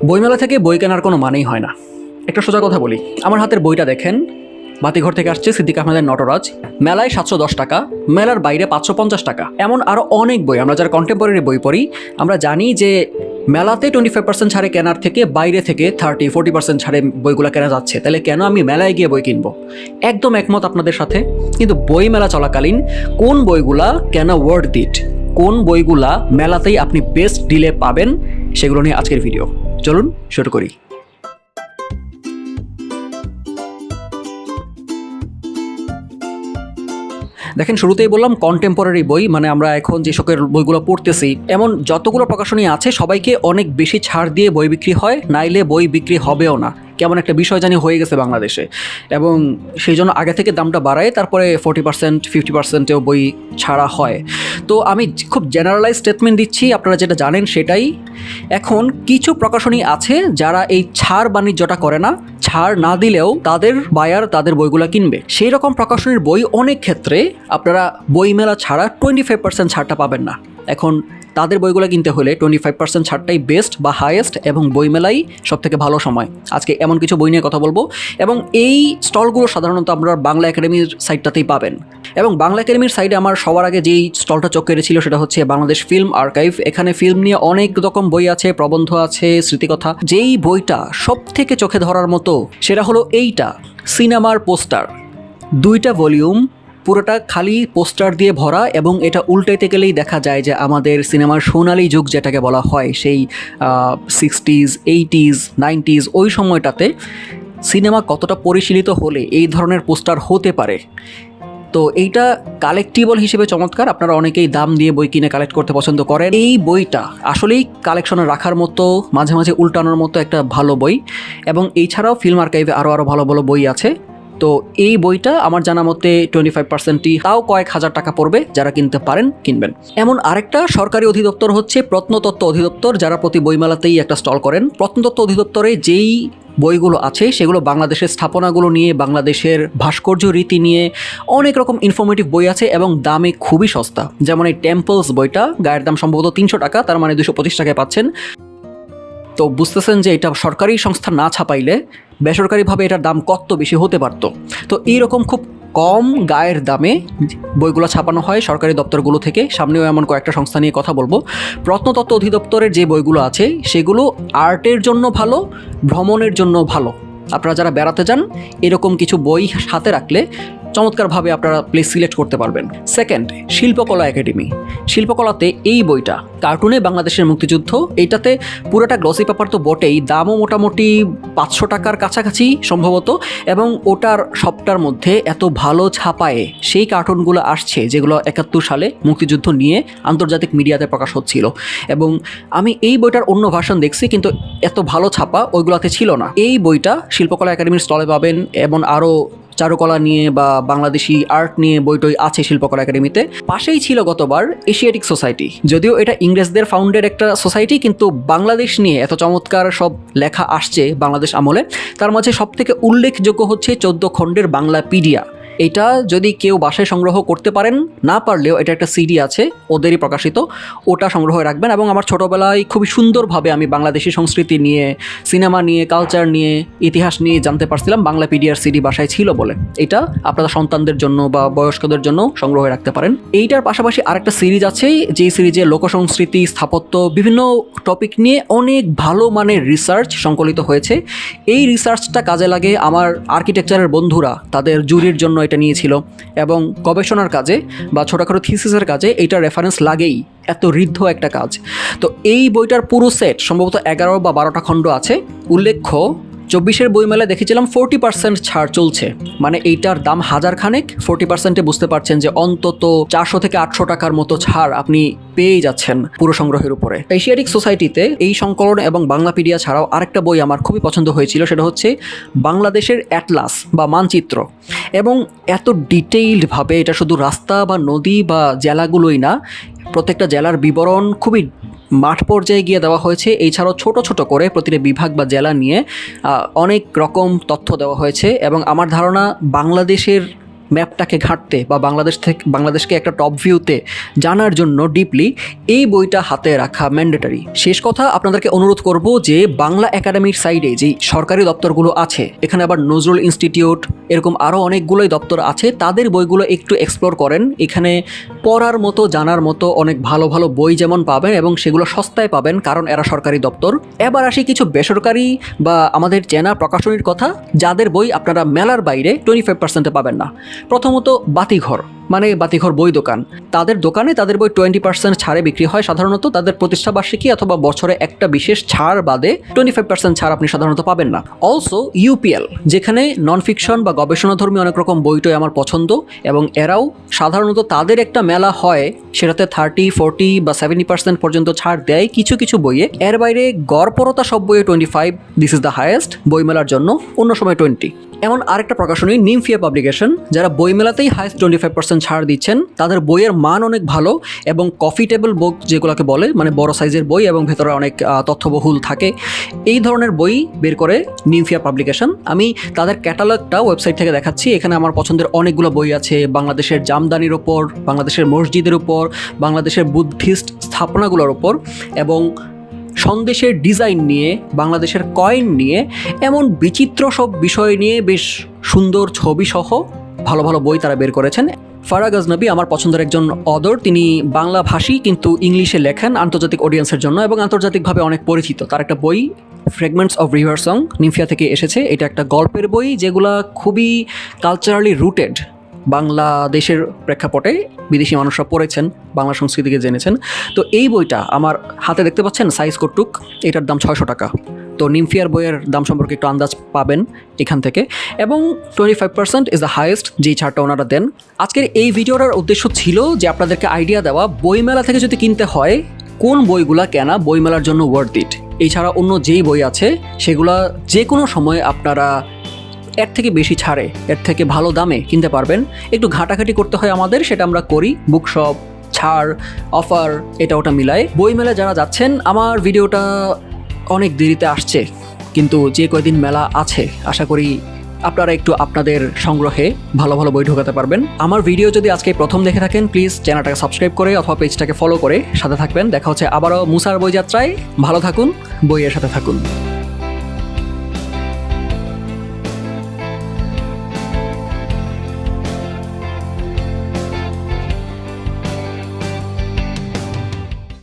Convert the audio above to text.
বইমেলা থেকে বই কেনার কোনো মানেই হয় না। একটা সোজা কথা বলি। আমার হাতের বইটা দেখেন। বাতিঘর থেকে আসছে সিদ্দিক আহমেদের নটরাজ। মেলায় সাতশো দশ টাকা, মেলার বাইরে পাঁচশো পঞ্চাশ টাকা। এমন আরও অনেক বই, আমরা যারা কন্টেম্পোরারি বই পড়ি, আমরা জানি যে মেলাতে টোয়েন্টি ফাইভ পার্সেন্ট ছাড়ে কেনার থেকে বাইরে থেকে থার্টি ফোর্টি পার্সেন্ট ছাড়ে বইগুলো কেনা যাচ্ছে। তাহলে কেন আমি মেলায় গিয়ে বই কিনবো? একদম একমত আপনাদের সাথে। কিন্তু বই মেলা চলাকালীন কোন বইগুলা কেন ওয়ার্ড দিট কোন বইগুলা মেলাতেই আপনি বেস্ট ডিলে পাবেন? সেগুলো নিয়ে আজকের ভিডিও চলুন শুরু করি। দেখেন, শুরুতেই বললাম কন্টেম্পোরারি বই মানে আমরা এখন যে সকল বইগুলো পড়তেছি, এমন যতগুলো প্রকাশনী আছে, সবাইকে অনেক বেশি ছাড় দিয়ে বই বিক্রি হয়, নাইলে বই বিক্রি হবেও না। কেমন একটা বিষয় জানি হয়ে গেছে বাংলাদেশে। এবং সেই জন্য আগে থেকে দামটা বাড়ায়, তারপরে ফোর্টি পার্সেন্ট ফিফটি পার্সেন্টেও বই ছাড়া হয়। তো আমি খুব জেনারেলাইজ স্টেটমেন্ট দিচ্ছি, আপনারা যেটা জানেন সেটাই। এখন কিছু প্রকাশনী আছে যারা এই ছাড় বাণিজ্যটা করে না, ছাড় না দিলেও তাদের বায়ার তাদের বইগুলো কিনবে। সেই রকম প্রকাশনীর বই অনেক ক্ষেত্রে আপনারা বইমেলা ছাড়া টোয়েন্টি ফাইভ পার্সেন্ট ছাড়টা পাবেন না। এখন তাদের বইগুলো কিনতে হলে টোয়েন্টি ফাইভ পার্সেন্ট ছাড়টাই বেস্ট বা হায়েস্ট এবং বইমেলাই সব থেকে ভালো সময়। আজকে এমন কিছু বই নিয়ে কথা বলব এবং এই স্টলগুলো সাধারণত আপনারা বাংলা একাডেমির সাইটটাতেই পাবেন। এবং বাংলা একাডেমির সাইডে আমার সবার আগে যেই স্টলটা চোখ কেড়েছিল সেটা হচ্ছে বাংলাদেশ ফিল্ম আর্কাইভ। এখানে ফিল্ম নিয়ে অনেক রকম বই আছে, প্রবন্ধ আছে, স্মৃতিকথা। যেই বইটা সব থেকে চোখে ধরার মতো সেটা হলো এইটা, সিনেমার পোস্টার। দুইটা ভলিউম পুরোটা খালি পোস্টার দিয়ে ভরা এবং এটা উল্টাইতে গেলেই দেখা যায় যে আমাদের সিনেমার সোনালি যুগ যেটাকে বলা হয়, সেই সিক্সটিজ এইটিজ নাইনটিজ ওই সময়টাতে সিনেমা কতটা পরিশীলিত হলে এই ধরনের পোস্টার হতে পারে। তো এইটা কালেক্টিবল হিসেবে চমৎকার, আপনারা অনেকেই দাম দিয়ে বই কিনে কালেক্ট করতে পছন্দ করেন। এই বইটা আসলেই কালেকশনে রাখার মতো, মাঝে মাঝে উল্টানোর মতো একটা ভালো বই এবং এছাড়াও ফিল্ম আর্কাইভে আরও আরও ভালো ভালো বই আছে। তো এই বইটা আমার জানা মতে টোয়েন্টি ফাইভ পার্সেন্টই তাও কয়েক হাজার টাকা পড়বে যারা কিনতে পারেন, কিনবেন। এমন আরেকটা সরকারি অধিদপ্তর হচ্ছে প্রত্নতত্ত্ব অধিদপ্তর, যারা প্রতি বইমেলাতেই একটা স্টল করেন। প্রত্নতত্ত্ব অধিদপ্তরে যেই বইগুলো আছে, সেগুলো বাংলাদেশের স্থাপনাগুলো নিয়ে, বাংলাদেশের ভাস্কর্য রীতি নিয়ে অনেক রকম ইনফরমেটিভ বই আছে এবং দামে খুবই সস্তা। যেমন এই টেম্পলস বইটা, গায়ের দাম সম্ভবত তিনশো টাকা, তার মানে দুশো পঁচিশ টাকায় পাচ্ছেন। তো বুঝতেছেন যে এটা সরকারি সংস্থা না ছাপাইলে বেসরকারিভাবে এটার দাম কত বেশি হতে পারতো? তো এইরকম খুব কম গায়ের দামে বইগুলো ছাপানো হয় সরকারি দপ্তরগুলো থেকে। সামনেও এমন কয়েকটা সংস্থা নিয়ে কথা বলব। প্রত্নতত্ত্ব অধিদপ্তরের যে বইগুলো আছে, সেগুলো আর্টের জন্য ভালো, ভ্রমণের জন্য ভালো। আপনারা যারা বেড়াতে যান, এরকম কিছু বই হাতে রাখলে চমৎকারভাবে আপনারা প্লেস সিলেক্ট করতে পারবেন। সেকেন্ড শিল্পকলা একাডেমি। শিল্পকলাতে এই বইটা, কার্টুনে বাংলাদেশের মুক্তিযুদ্ধ, এইটাতে পুরোটা গ্লসি পেপার তো বটেই, দামও মোটামুটি পাঁচশো টাকার কাছাকাছি সম্ভবত, এবং ওটার সবটার মধ্যে এত ভালো ছাপায়ে সেই কার্টুনগুলো আসছে যেগুলো একাত্তর সালে মুক্তিযুদ্ধ নিয়ে আন্তর্জাতিক মিডিয়াতে প্রকাশ হচ্ছিল। এবং আমি এই বইটার অন্য ভার্সন দেখছি, কিন্তু এত ভালো ছাপা ওইগুলোতে ছিল না। এই বইটা শিল্পকলা একাডেমির স্টলে পাবেন, এবং আরও চারুকলা নিয়ে বা বাংলাদেশি আর্ট নিয়ে বইটই আছে শিল্পকলা একাডেমিতে। পাশেই ছিল গতবার এশিয়াটিক সোসাইটি। যদিও এটা ইংরেজদের ফাউন্ডেড একটা সোসাইটি, কিন্তু বাংলাদেশ নিয়ে এত চমৎকার সব লেখা আসছে বাংলাদেশ আমলে। তার মাঝে সবথেকে উল্লেখযোগ্য হচ্ছে চোদ্দ খণ্ডের বাংলা পিডিয়া এটা যদি কেউ বাসায় সংগ্রহ করতে পারেন, না পারলেও এটা একটা সিডি আছে, ওদেরই প্রকাশিত, ওটা সংগ্রহ রাখবেন এবং আমার ছোটোবেলায় খুবই সুন্দরভাবে আমি বাংলাদেশি সংস্কৃতি নিয়ে, সিনেমা নিয়ে কালচার নিয়ে, ইতিহাস নিয়ে জানতে পারছিলাম বাংলা পিডিআর সিডি বাসায় ছিল বলে। এটা আপনারা সন্তানদের জন্য বা বয়স্কদের জন্য সংগ্রহ রাখতে পারেন। এইটার পাশাপাশি আরেকটা সিরিজ আছে, যেই সিরিজে লোকসংস্কৃতি, স্থাপত্য, বিভিন্ন টপিক নিয়ে অনেক ভালো মানের রিসার্চ সংকলিত হয়েছে। এই রিসার্চটা কাজে লাগে আমার আর্কিটেকচারের বন্ধুরা, তাদের জুরির জন্য এটা নিয়েছিল। এবং গবেষণার কাজে বা ছোটোখাটো থিসিসের কাজে এইটা রেফারেন্স লাগেই। এত ঋদ্ধ একটা কাজ। তো এই বইটার পুরো সেট সম্ভবত এগারো বা বারোটা খণ্ড আছে, উল্লেখ্য চব্বিশের বইমেলায় দেখেছিলাম ফোরটি পার্সেন্ট ছাড় চলছে। মানে এইটার দাম হাজার খানেক ফোরটি পার্সেন্টে বুঝতে পারছেন যে অন্তত চারশো থেকে আটশো টাকার মতো ছাড় আপনি পেয়ে যাচ্ছেন পুরো সংগ্রহের উপরে। এশিয়াটিক সোসাইটিতে এই সংকলন এবং বাংলাপিডিয়া ছাড়াও আরেকটা বই আমার খুবই পছন্দ হয়েছিল, সেটা হচ্ছে বাংলাদেশের অ্যাটলাস বা মানচিত্র। এবং এত ডিটেইলডভাবে এটা শুধু রাস্তা বা নদী বা জেলাগুলোই না, প্রত্যেকটা জেলার বিবরণ খুবই মাঠ পর্যায়ে গিয়ে দেওয়া হয়েছে। এছাড়াও ছোট ছোট করে প্রতিটি বিভাগ বা জেলা নিয়ে অনেক রকম তথ্য দেওয়া হয়েছে। এবং আমার ধারণা বাংলাদেশের ম্যাপটাকে ঘাঁটতে বা বাংলাদেশ থেকে, বাংলাদেশকে একটা টপ ভিউতে জানার জন্য ডিপলি এই বইটা হাতে রাখা ম্যান্ডেটারি শেষ কথা, আপনাদেরকে অনুরোধ করব যে বাংলা একাডেমির সাইডে যেই সরকারি দপ্তরগুলো আছে, এখানে আবার নজরুল ইনস্টিটিউট এরকম আরও অনেকগুলোই দপ্তর আছে, তাদের বইগুলো একটু এক্সপ্লোর করেন। এখানে পড়ার মতো, জানার মতো অনেক ভালো ভালো বই যেমন পাবেন এবং সেগুলো সস্তায় পাবেন, কারণ এরা সরকারি দপ্তর। এবার আসি কিছু বেসরকারি বা আমাদের চেনা প্রকাশনীর কথা, যাদের বই আপনারা মেলার বাইরে টোয়েন্টি ফাইভ পার্সেন্টে পাবেন না। প্রথমত বাতিঘর। মানে বাতিঘর বই দোকান। তাদের দোকানে তাদের বই টোয়েন্টি পার্সেন্ট ছাড়ে বিক্রি হয়। সাধারণত তাদের প্রতিষ্ঠা বার্ষিকী অথবা বছরে একটা বিশেষ ছাড় বাদে টোয়েন্টি ফাইভ পার্সেন্ট ছাড় আপনি সাধারণত পাবেন না। অলসো ইউপিএল যেখানে নন ফিকশন বা গবেষণাধর্মী অনেক রকম বইটই আমার পছন্দ এবং এরাও সাধারণত তাদের একটা মেলা হয়, সেটাতে থার্টি ফোরটি বা সেভেন্টি পার্সেন্ট পর্যন্ত ছাড় দেয় কিছু কিছু বইয়ে। এর বাইরে গড়পরতা সব বইয়ে twenty five this is the highest বইমেলার জন্য অন্য সময় টোয়েন্টি এমন আরেকটা প্রকাশনী নিমফিয়া পাবলিকেশন যারা বইমেলাতেই হাইস্ট টোয়েন্টি ফাইভ পার্সেন্ট ছাড় দিচ্ছেন, তাদের বইয়ের মান অনেক ভালো এবং কফি টেবিল বুক যেগুলোকে বলে মানে বড় সাইজের বই এবং ভেতরে অনেক তথ্যবহুল থাকে, এই ধরনের বই বের করে নিমফিয়া পাবলিকেশন আমি তাদের ক্যাটালগটা ওয়েবসাইট থেকে দেখাচ্ছি, এখানে আমার পছন্দের অনেকগুলো বই আছে, বাংলাদেশের জামদানির ওপর বাংলাদেশের মসজিদের উপর, বাংলাদেশের বুদ্ধিস্ট স্থাপনাগুলোর ওপর এবং সন্দেশের ডিজাইন নিয়ে, বাংলাদেশের কয়েন নিয়ে, এমন বিচিত্র সব বিষয় নিয়ে বেশ সুন্দর ছবি সহ ভালো ভালো বই তারা বের করেছেন। ফারা আজনবী আমার পছন্দের একজন অদর। তিনি বাংলা ভাষী, কিন্তু ইংলিশে লেখেন আন্তর্জাতিক অডিয়েন্সের জন্য এবং আন্তর্জাতিকভাবে অনেক পরিচিত। তার একটা বই fragments of river song Nymphea থেকে এসেছে। এটা একটা গল্পের বই যেগুলা খুবই কালচারালি রুটেড বাংলাদেশের প্রেক্ষাপটে বিদেশি মানুষরা পড়েছেন, বাংলা সংস্কৃতিকে জেনেছেন। তো এই বইটা আমার হাতে দেখতে পাচ্ছেন সাইজ কটুক এটার দাম ছয়শো টাকা। তো নিমফিয়ার বইয়ের দাম সম্পর্কে একটু আন্দাজ পাবেন এখান থেকে। এবং twenty five percent is the highest যেই ছাড়টা ওনারা দেন। আজকের এই ভিডিওটার উদ্দেশ্য ছিল যে আপনাদেরকে আইডিয়া দেওয়া বইমেলা থেকে যদি কিনতে হয়, কোন বইগুলা কেনা বইমেলার জন্য ওয়ার্থ ইট এছাড়া অন্য যেই বই আছে, সেগুলা যে কোনো সময় আপনারা এর থেকে বেশি ছাড়ে, এর থেকে ভালো দামে কিনতে পারবেন। একটু ঘাটাঘাটি করতে হয় আমাদের, সেটা আমরা করি। বুক শপ ছাড় অফার এটা ওটা মিলায়। বই মেলা যারা যাচ্ছেন, আমার ভিডিওটা অনেক দেরিতে আসছে, কিন্তু যে কয়দিন মেলা আছে, আশা করি আপনারা একটু আপনাদের সংগ্রহে ভালো ভালো বই ঢোকাতে পারবেন। আমার ভিডিও যদি আজকে প্রথম দেখে থাকেন প্লিজ চ্যানেলটাকে সাবস্ক্রাইব করে অথবা পেজটাকে ফলো করে সাথে থাকবেন। দেখা হচ্ছে আবারও মুসার বই যাত্রায় ভালো থাকুন, বইয়ের সাথে থাকুন।